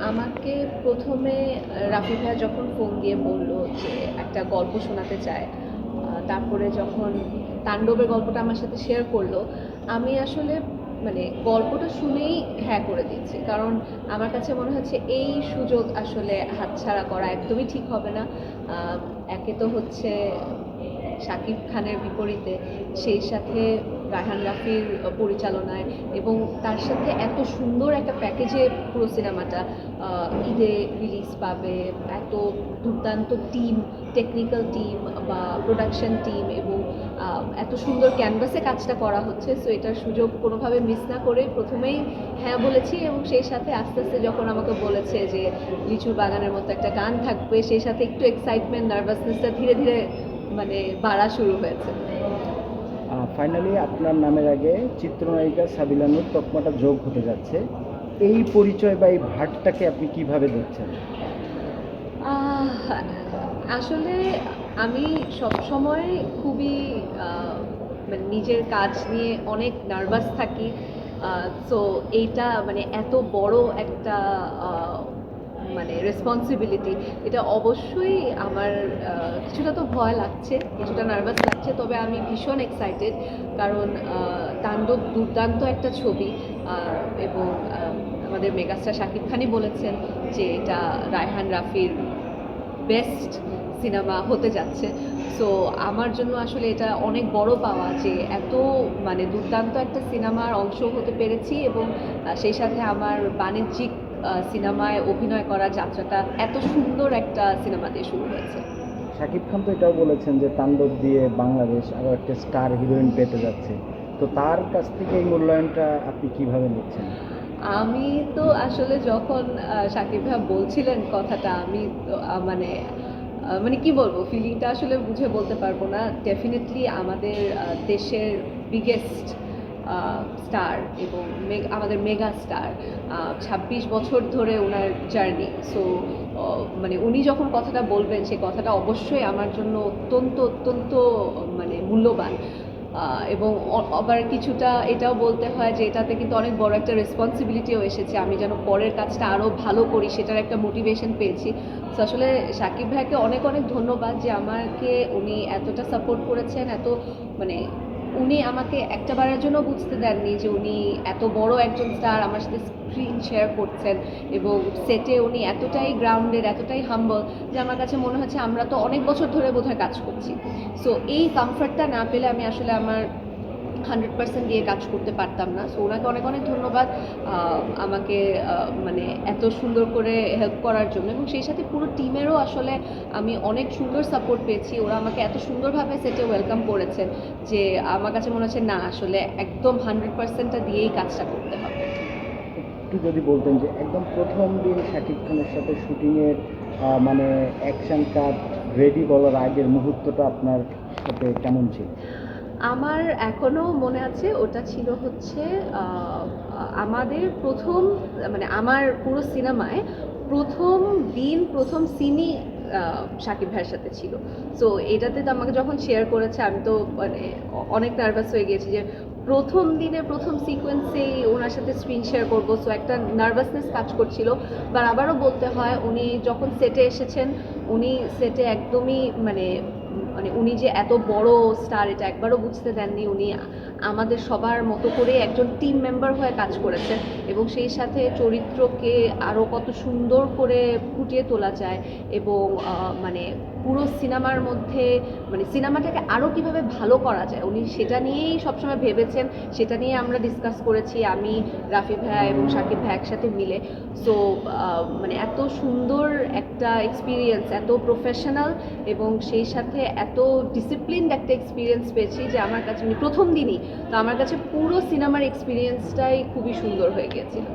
আমাকে প্রথমে রাফি ভাইয়া যখন ফোন দিয়ে বলল যে একটা গল্প শোনাতে চায় তারপরে যখন তাণ্ডবের গল্পটা আমার সাথে শেয়ার করল, আমি আসলে মানে গল্পটা শুনেই হ্যাঁ করে দিচ্ছি কারণ আমার কাছে মনে হচ্ছে এই সুযোগ আসলে হাতছাড়া করা একদমই ঠিক হবে না। একে তো হচ্ছে শাকিব খানের বিপরীতে, সেই সাথে রায়হান রাফির পরিচালনায় এবং তার সাথে এত সুন্দর একটা প্যাকেজে পুরো সিনেমাটা ঈদে রিলিজ পাবে। এত দুর্দান্ত টিম টেকনিক্যাল টিম বা প্রোডাকশন টিম এবং এত সুন্দর ক্যানভাসে কাজটা করা হচ্ছে সো এটার সুযোগ কোনোভাবে মিস না করে প্রথমেই হ্যাঁ বলেছি এবং সেই সাথে আস্তে আস্তে যখন আমাকে বলেছে যে লিচুর বাগানের মতো একটা গান থাকবে, সেই সাথে একটু এক্সাইটমেন্ট নার্ভাসনেসটা ধীরে ধীরে মানে বাড়া শুরু হয়েছে। ফাইনালি আপনার নামের আগে চিত্রনায়িকা সাবিলানুর তকমাটা যোগ হতে যাচ্ছে। এই পরিচয় বা এই ভাটটাকে আপনি কীভাবে দেখছেন? আসলে আমি সবসময় খুবই মানে নিজের কাজ নিয়ে অনেক নার্ভাস থাকি। সো এইটা মানে এত বড় একটা রেসপন্সিবিলিটি এটা অবশ্যই আমার কিছুটা তো ভয় লাগছে, কিছুটা নার্ভাস লাগছে, তবে আমি ভীষণ এক্সাইটেড কারণ তাণ্ডব দুর্দান্ত একটা ছবি এবং আমাদের মেগাস্টার শাকিব খানই বলেছেন যে এটা রায়হান রাফির বেস্ট সিনেমা হতে যাচ্ছে। সো আমার জন্য আসলে এটা অনেক বড় পাওয়া যে এত মানে দুর্দান্ত একটা সিনেমার অংশ হতে পেরেছি এবং সেই সাথে আমার বাণিজ্যিক সিনেমায় অভিনয় করা যাত্রাটা এত সুন্দর একটা সিনেমা দিয়ে শুরু হয়েছে। শাকিব খান তো এটাও বলেছেন যে তাণ্ডব দিয়ে বাংলাদেশ আরও একটা স্টার হিরোইন পেতে যাচ্ছে। তো তার কাছ থেকে এই মূল্যায়নটা আপনি কীভাবে নিচ্ছেন? আমি তো আসলে যখন সাকিব ভাইয়া বলছিলেন কথাটা আমি তো, মানে মানে কি বলব ফিলিংটা আসলে বুঝে বলতে পারব না। ডেফিনেটলি আমাদের দেশের বিগেস্ট স্টার এবং আমাদের মেগা স্টার ছাব্বিশ বছর ধরে ওনার জার্নি সো মানে উনি যখন কথাটা বলবেন, সে কথাটা অবশ্যই আমার জন্য অত্যন্ত অত্যন্ত মানে মূল্যবান। এবং আবার কিছুটা এটাও বলতে হয় যে এটাতে কিন্তু অনেক বড় একটা রেসপন্সিবিলিটিও এসেছে। আমি যেন পরের কাজটা আরও ভালো করি, সেটার একটা মোটিভেশন পেয়েছি। তো আসলে সাকিব ভাইকে অনেক অনেক ধন্যবাদ যে আমাকে উনি এতটা সাপোর্ট করেছেন, এত মানে উনি আমাকে একটা বারের জন্য বুঝতে দেননি যে উনি এত বড় একজন স্টার আমার সাথে স্ক্রিন শেয়ার করছেন এবং সেটে উনি এতটাই গ্রাউন্ডেড এতটাই হাম্বল যে আমার কাছে মনে হচ্ছে আমরা তো অনেক বছর ধরে বোধহয় কাজ করছি। সো এই কমফর্টটা না পেলে আমি আসলে আমার হান্ড্রেড পার্সেন্ট দিয়ে কাজ করতে পারতাম না। সো ওনাকে অনেক অনেক ধন্যবাদ আমাকে মানে এত সুন্দর করে হেল্প করার জন্য। এবং সেই সাথে পুরো টিমেরও আসলে আমি অনেক সুন্দর সাপোর্ট পেয়েছি। ওরা আমাকে এত সুন্দরভাবে সেটে ওয়েলকাম করেছেন যে আমার কাছে মনে হচ্ছে, না, আসলে একদম হান্ড্রেড পার্সেন্টটা দিয়েই কাজটা করতে হবে। একটু যদি বলতেন যে একদম প্রথম দিন শাকিব খানের সাথে শুটিংয়ের মানে অ্যাকশন কাট রেডি বলার আগের মুহূর্তটা আপনার সাথে কেমন ছিল? আমার এখনও মনে আছে, ওটা ছিল হচ্ছে আমাদের প্রথম মানে আমার পুরো সিনেমায় প্রথম দিন, প্রথম সিনই সাকিব ভাইয়ের সাথে ছিল। সো এটাতে তো আমাকে যখন শেয়ার করেছে, আমি তো মানে অনেক নার্ভাস হয়ে গেছি যে প্রথম দিনে, প্রথম সিকোয়েন্সেই ওনার সাথে স্ক্রিন শেয়ার করব। সো একটা নার্ভাসনেস কাজ করছিল। বা আবারও বলতে হয়, উনি যখন সেটে এসেছেন, উনি সেটে একদমই মানে মানে উনি যে এত বড় স্টার এটা একবারও বুঝতে দেননি উনি আমাদের সবার মতো করে একজন টিম মেম্বার হয়ে কাজ করেছেন এবং সেই সাথে চরিত্রকে আরও কত সুন্দর করে ফুটিয়ে তোলা যায় এবং মানে পুরো সিনেমার মধ্যে মানে সিনেমাটাকে আরও কীভাবে ভালো করা যায়, উনি সেটা নিয়েই সবসময় ভেবেছেন, সেটা নিয়ে আমরা ডিসকাস করেছি আমি, রাফি ভাই এবং সাকিব ভাই একসাথে মিলে। সো মানে এত সুন্দর একটা এক্সপিরিয়েন্স এত প্রফেশনাল এবং সেই সাথে এত ডিসিপ্লিনড একটা এক্সপিরিয়েন্স পেয়েছি যে আমার কাছে মানে প্রথম দিনই, তো আমার কাছে পুরো সিনেমার এক্সপিরিয়েন্সটাই খুবই সুন্দর হয়ে গিয়েছিল।